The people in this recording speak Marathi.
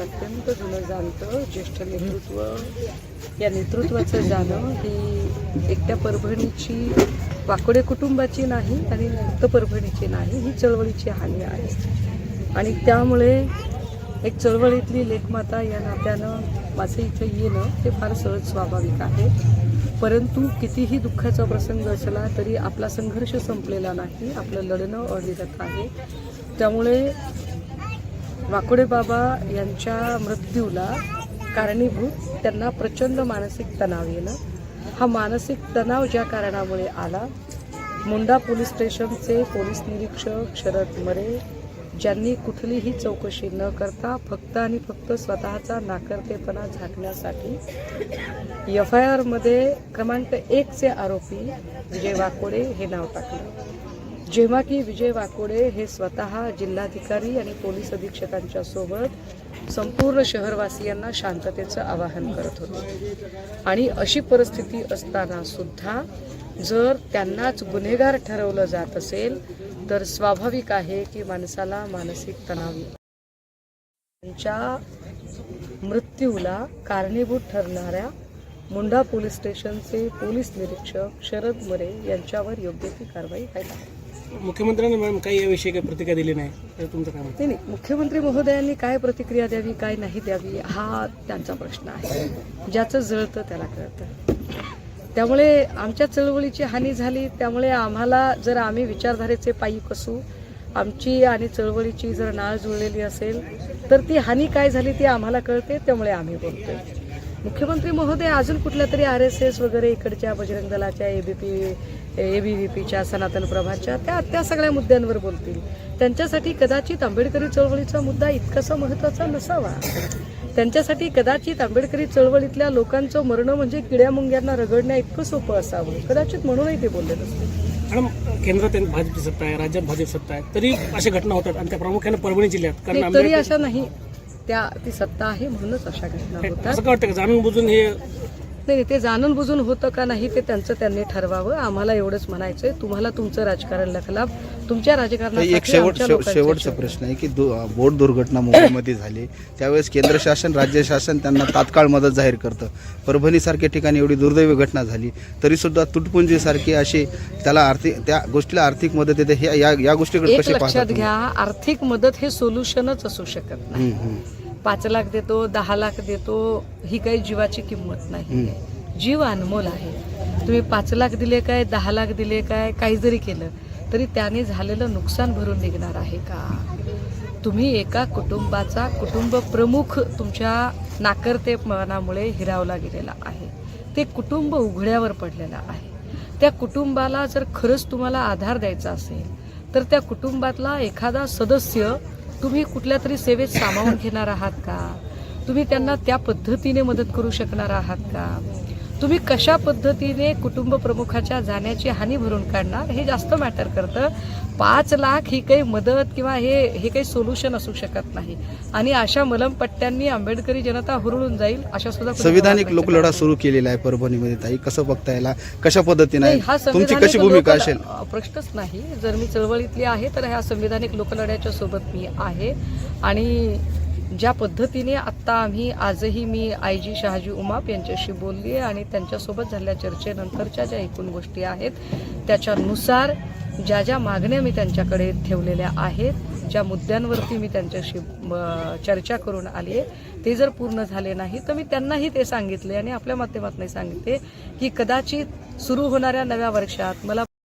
एक अत्यंत जुनं जाणतं ज्येष्ठ नेतृत्व. या नेतृत्वाचं जाणं ही एकट्या परभणीची वाकोडे कुटुंबाची नाही आणि नक्त परभणीची नाही ही चळवळीची हानी आहे. आणि त्यामुळे एक चळवळीतली लेखमाता या नात्यानं माझं इथं येणं हे फार सहज स्वाभाविक आहे. परंतु कितीही दुःखाचा प्रसंग असला तरी आपला संघर्ष संपलेला नाही आपलं लढणं अविरत आहे. त्यामुळे वाकोडे बाबा यांच्या मृत्यूला कारणीभूत. त्यांना प्रचंड मानसिक तणाव येणं. हा मानसिक तणाव ज्या कारणामुळे आला मुंडा पोलीस स्टेशनचे पोलीस निरीक्षक शरद मरे ज्यांनी कुठलीही चौकशी न करता फक्त आणि फक्त स्वतःचा नाकर्तेपणा झाकण्यासाठी एफ आय आरमध्ये क्रमांक एकचे आरोपी विजय वाकोडे हे नाव टाकलं. जेव्हा की विजय वाकोडे हे स्वतः जिल्हाधिकारी आणि पोलीस अधीक्षकांच्या सोबत संपूर्ण शहरवासियांना शांततेचं आवाहन करत होते. आणि अशी परिस्थिती असताना सुद्धा जर त्यांनाच गुन्हेगार ठरवलं जात असेल तर स्वाभाविक आहे की माणसाला मानसिक तणाव त्यांच्या मृत्यूला कारणीभूत ठरणाऱ्या मुंडा पोलीस स्टेशनचे पोलीस निरीक्षक शरद मरे यांच्यावर योग्य ती कारवाई व्हायला मुख्यमंत्र्यांनी मॅम काही याविषयी काही प्रतिक्रिया दिली नाही. तर तुमचं काय मत? नाही नाही. मुख्यमंत्री महोदयांनी काय प्रतिक्रिया द्यावी काय नाही द्यावी हा त्यांचा प्रश्न आहे. ज्याचं जळतं त्याला कळतं. त्यामुळे आमच्या चळवळीची हानी झाली. त्यामुळे आम्हाला जर आम्ही विचारधारेचे पायी कसू आमची आणि चळवळीची जर नाळ जुळलेली असेल तर ती हानी काय झाली ती आम्हाला कळते त्यामुळे आम्ही बोलतोय. मुख्यमंत्री महोदय अजून कुठल्या तरी आर एस एस वगैरे इकडच्या बजरंग दलाच्या एबीपी एबीव्हीपीच्या सनातन प्रभाच्या त्या त्या सगळ्या मुद्द्यांवर बोलतील. त्यांच्यासाठी कदाचित आंबेडकरी चळवळीचा मुद्दा इतकासा महत्त्वाचा नसावा. त्यांच्यासाठी कदाचित आंबेडकरी चळवळीतल्या लोकांचं मरणं म्हणजे किड्या मुंग्यांना रगडण्या इतकं सोपं असावं. कदाचित म्हणूनही ते बोलले नसते. मॅडम केंद्रात भाजपची सत्ता आहे राज्यात भाजप सत्ता आहे. तरी अशा घटना होतात आणि त्या प्रामुख्याने परभणी जिल्ह्यात. कारण तरी अशा नाही. त्या ती सत्ता आहे म्हणूनच अशा घटना होतात. असं वाटतं का? जाणून बुजून हे नाही ते जाणून बुजून होतं का नाही ते त्यांचं त्यांनी ठरवावं. आम्हाला एवढंच म्हणायचंय. तुम्हाला तुमचं राजकारण लखलाभ तुमच्या तर राजकारणासाठी एक शेवट शेवटचा शेवट. प्रश्न आहे की बोट दुर्घटना मुंबईमध्ये झाली. त्यावेळेस केंद्र शासन राज्य शासन त्यांना तात्काळ मदत जाहीर करतं. परभणीसारख्या ठिकाणी एवढी दुर्दैवी घटना झाली तरी सुद्धा तुटपुंजीसारखी अशी त्याला आर्थिक त्या गोष्टीला आर्थिक मदत येते. हे या या गोष्टीकडे लक्षात? घ्या आर्थिक मदत हे सोल्युशनच असू शकत नाही. पाच लाख देतो दहा लाख देतो ही काही जीवाची किंमत नाही. जीव अनमोल आहे. तुम्ही पाच लाख दिले काय दहा लाख दिले काय काही जरी केलं तरी त्याने झालेलं नुकसान भरून निघणार आहे का? तुम्ही एका कुटुंबाचा कुटुंब प्रमुख तुमच्या नाकर्तेपणामुळे हिरावला गेलेला आहे. ते कुटुंब उघड्यावर पडलेलं आहे. त्या कुटुंबाला जर खरंच तुम्हाला आधार द्यायचा असेल तर त्या कुटुंबातला एखादा सदस्य तुम्ही कुठल्या तरी सेवेत सामावून घेणार आहात का? तुम्ही त्यांना त्या पद्धतीने मदत करू शकणार आहात का? तुम्ही कशा पद्धतीने कुटुंब प्रमुखाच्या जाण्याची हानी भरून काढणार हे जास्त मॅटर करतं. पाच लाख ही काही मदत किंवा हे हे काही सोल्युशन असू शकत नाही. आणि अशा मलमपट्ट्यांनी आंबेडकरी जनता हुरळून जाईल अशा सुद्धा संविधानिक लोकलढा सुरू केलेला आहे परभणीमध्ये ताई. कसं बघता याला कशा पद्धतीने हा? तुमची कशी भूमिका असेल? प्रश्नच नाही. जर मी चळवळीतली आहे तर ह्या संविधानिक लोकलढ्याच्या सोबत मी आहे. आणि ज्या पद्धतीने आत्ता आम्ही आजही मी आय जी शहाजी उमाप यांच्याशी बोलली आहे आणि त्यांच्यासोबत झालेल्या चर्चेनंतरच्या ज्या एकूण गोष्टी आहेत त्याच्यानुसार ज्या ज्या मागण्या मी त्यांच्याकडे ठेवलेल्या आहेत ज्या मुद्द्यांवरती मी त्यांच्याशी चर्चा करून आली आहे ते जर पूर्ण झाले नाही तर मी त्यांनाही ते सांगितले आणि आपल्या माध्यमातून सांगितले की कदाचित सुरू होणाऱ्या नव्या वर्षात मला